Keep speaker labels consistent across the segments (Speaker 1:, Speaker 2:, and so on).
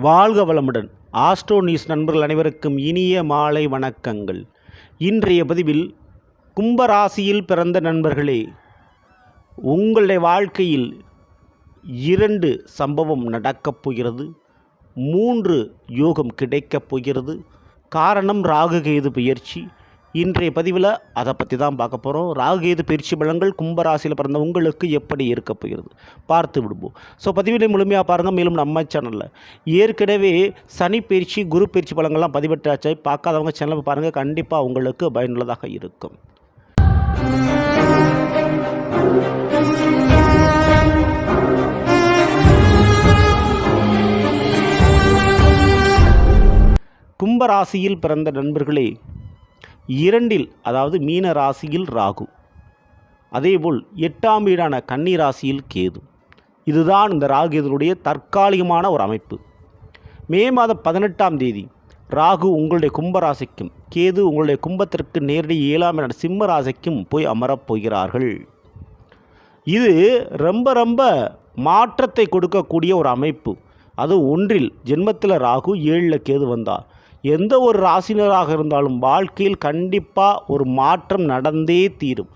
Speaker 1: வாழ்க வளமுடன். Astro news நண்பர்கள் அனைவருக்கும் இனிய மாலை வணக்கங்கள். இன்றைய பதிவில் கும்பராசியில் பிறந்த நண்பர்களே உங்களுடைய வாழ்க்கையில் இரண்டு சம்பவம் நடக்கப் போகிறது. மூன்று யோகம் கிடைக்கப் போகிறது. காரணம் ராகுகேது பயிற்சி. இன்றைய பதிவில் அதை பற்றி தான் பார்க்க போகிறோம் ராகுகேது பயிற்சி பலங்கள் கும்பராசியில் பிறந்த உங்களுக்கு எப்படி இருக்க போகிறது? பார்த்து விடுவோம். ஸோ பதிவினை முழுமையாக பாருங்கள் மேலும் நம்ம சேனலில் ஏற்கனவே சனி பயிற்சி குரு பயிற்சி பலங்கள்லாம் பதிவிட்டாச்சு. பார்க்காதவங்க சேனலை பாருங்கள் கண்டிப்பாக உங்களுக்கு பயனுள்ளதாக இருக்கும். கும்பராசியில் பிறந்த நண்பர்களே இரண்டில் அதாவது மீன ராசியில் ராகு. அதேபோல் எட்டாம் வீடான கன்னி ராசியில் கேது. இதுதான் இந்த ராகு இதனுடைய தற்காலிகமான ஒரு அமைப்பு. மே மாதம் பதினெட்டாம் தேதி ராகு உங்களுடைய கும்பராசிக்கும் கேது உங்களுடைய கும்பத்திற்கு நேரடி ஏழாம் இட சிம்ம ராசிக்கும் போய் அமரப் போகிறார்கள். இது ரொம்ப ரொம்ப மாற்றத்தை கொடுக்கக்கூடிய ஒரு அமைப்பு. அது ஒன்றில் ஜென்மத்தில் ராகு ஏழில் கேது வந்தார். எந்த ஒரு ராசினராக இருந்தாலும் வாழ்க்கையில் கண்டிப்பாக ஒரு மாற்றம் நடந்தே தீரும்.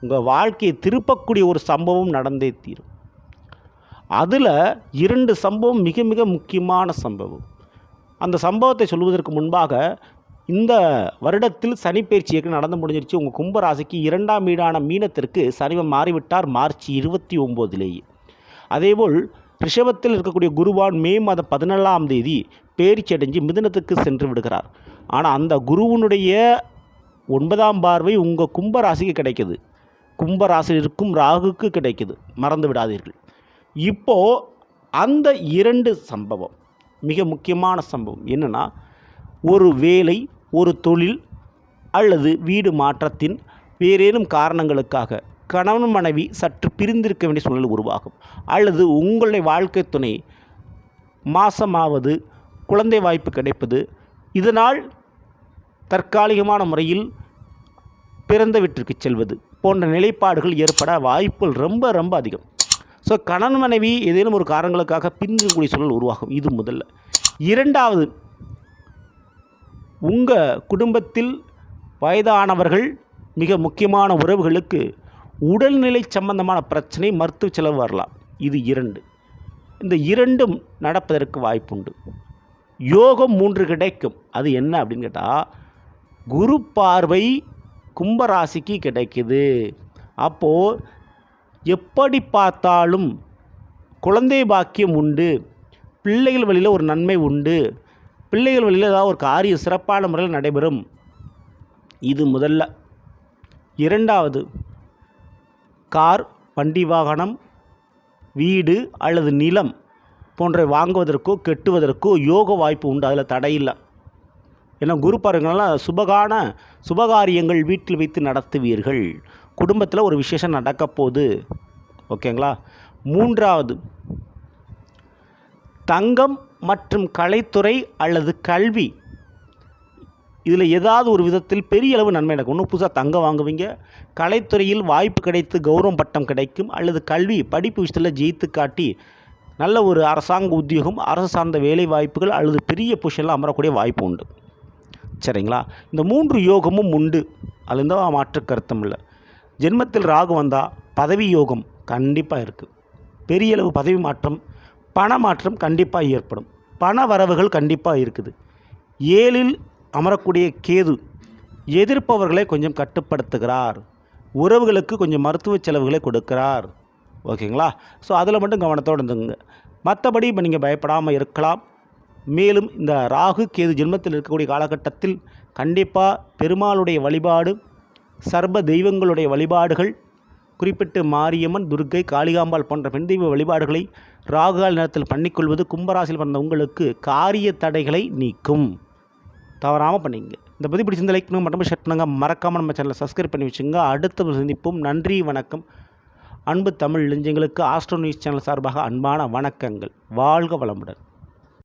Speaker 1: உங்கள் வாழ்க்கையை திருப்பக்கூடிய ஒரு சம்பவம் நடந்தே தீரும். அதில் இரண்டு சம்பவம் மிக மிக முக்கியமான சம்பவம். அந்த சம்பவத்தை சொல்வதற்கு முன்பாக இந்த வருடத்தில் சனிப்பயிற்சி ஏற்கனவே நடந்து முடிஞ்சிருச்சு. உங்கள் கும்பராசிக்கு இரண்டாம் வீடான மீனத்திற்கு சனிவன் மாறிவிட்டார். மார்ச் இருபத்தி ஒம்போதிலேயே. அதேபோல் ரிஷபத்தில் இருக்கக்கூடிய குருவான் மே மாதம் பதினேழாம் தேதி பேரிச்சி அடைஞ்சு மிதுனத்துக்கு சென்று விடுகிறார். ஆனால் அந்த குருவனுடைய ஒன்பதாம் பார்வை உங்கள் கும்பராசிக்கு கிடைக்குது. கும்பராசியில் இருக்கும் ராகுக்கு கிடைக்குது. மறந்து விடாதீர்கள். இப்போது அந்த இரண்டு சம்பவம் மிக முக்கியமான சம்பவம் என்னென்னா ஒரு வேலை ஒரு தொழில் அல்லது வீடு மாற்றத்தின் வேறேனும் காரணங்களுக்காக கணவன் மனைவி சற்று பிரிந்திருக்க வேண்டிய சூழ்நிலை உருவாகும். அல்லது உங்களுடைய வாழ்க்கை துணை மாசமாவது குழந்தை வாய்ப்பு கிடைப்பது. இதனால் தற்காலிகமான முறையில் பிறந்த வீட்டிற்கு செல்வது போன்ற நிலைப்பாடுகள் ஏற்பட வாய்ப்புகள் ரொம்ப ரொம்ப அதிகம். ஸோ கணவன் மனைவி ஏதேனும் ஒரு காரணங்களுக்காக பின்னிருக்கக்கூடிய சூழல் உருவாகும். இது முதல்ல. இரண்டாவது உங்கள் குடும்பத்தில் வயதானவர்கள் மிக முக்கியமான உறவுகளுக்கு உடல்நிலை சம்பந்தமான பிரச்சனை மருத்துவ செலவு வரலாம். இது இரண்டு. இந்த இரண்டும் நடப்பதற்கு வாய்ப்புண்டு. யோகம் மூன்று கிடைக்கும். அது என்ன அப்படின்னு கேட்டால் குரு பார்வை கும்பராசிக்கு கிடைக்குது. அப்போது எப்படி பார்த்தாலும் குழந்தை பாக்கியம் உண்டு. பிள்ளைகள் வழியில் ஒரு நன்மை உண்டு. பிள்ளைகள் வழியில் ஏதாவது ஒரு காரியம் சிறப்பான முறையில் நடைபெறும். இது முதல்ல. இரண்டாவது கார் வண்டி வாகனம் வீடு அல்லது நிலம் போன்றவை வாங்குவதற்கோ கெட்டுவதற்கோ யோக வாய்ப்பு உண்டு. அதில் தடையில்லை ஏன்னா குரு பாருங்கள்லாம் சுபகான சுபகாரியங்கள் வீட்டில் வைத்து நடத்துவீர்கள். குடும்பத்தில் ஒரு விசேஷம் நடக்கப்போகுது ஓகேங்களா? மூன்றாவது தங்கம் மற்றும் கலைத்துறை அல்லது கல்வி இதில் ஏதாவது ஒரு விதத்தில் பெரிய அளவு நன்மை நடக்கும் ஒன்று புதுசாக தங்கம் வாங்குவீங்க. கலைத்துறையில் வாய்ப்பு கிடைத்து கௌரவம் பட்டம் கிடைக்கும். அல்லது கல்வி படிப்பு விஷயத்தில் ஜெயித்து காட்டி நல்ல ஒரு அரசாங்க உத்தியோகம் அரசு சார்ந்த வேலை வாய்ப்புகள் அல்லது பெரிய பொசிஷனில் அமரக்கூடிய வாய்ப்பு உண்டு. சரிங்களா? இந்த மூன்று யோகமும் உண்டு. அது எந்த மாற்று கருத்தும் இல்லை. ஜென்மத்தில் ராகு வந்தால் பதவி யோகம் கண்டிப்பாக இருக்குது பெரிய அளவு பதவி மாற்றம் பண மாற்றம் கண்டிப்பாக ஏற்படும். பண வரவுகள் கண்டிப்பாக இருக்குது. ஏழில் அமரக்கூடிய கேது எதிர்ப்பவர்களை கொஞ்சம் கட்டுப்படுத்துகிறார். உறவுகளுக்கு கொஞ்சம் மருத்துவ செலவுகளை கொடுக்கிறார். ஓகேங்களா? ஸோ அதில் மட்டும் கவனத்தோடு இருந்துங்க. மற்றபடி இப்போ நீங்கள் பயப்படாமல் இருக்கலாம். மேலும் இந்த ராகு கேது ஜென்மத்தில் இருக்கக்கூடிய காலகட்டத்தில் கண்டிப்பாக பெருமாளுடைய வழிபாடு சர்வ தெய்வங்களுடைய வழிபாடுகள் குறிப்பிட்டு மாரியம்மன் துர்க்கை காளிகாம்பாள் போன்ற பெண் தெய்வ வழிபாடுகளை ராகுகால் நேரத்தில் பண்ணிக்கொள்வது கும்பராசியில் பிறந்த உங்களுக்கு காரிய தடைகளை நீக்கும். தவறாமல் பண்ணிங்க. இந்த பற்றி பிடிச்சிருந்த லைக் பண்ணுங்க மட்டும் ஷேர் பண்ணுங்கள் மறக்காமல் நம்ம சேனலை சப்ஸ்கிரைப் பண்ணி வச்சுங்க. அடுத்த சந்திப்போம். நன்றி வணக்கம். அன்பு தமிழ் இளைஞர்களுக்கு ஆஸ்ட்ரோ நியூஸ் சேனல் சார்பாக அன்பான வணக்கங்கள். வாழ்க வளமுடன்.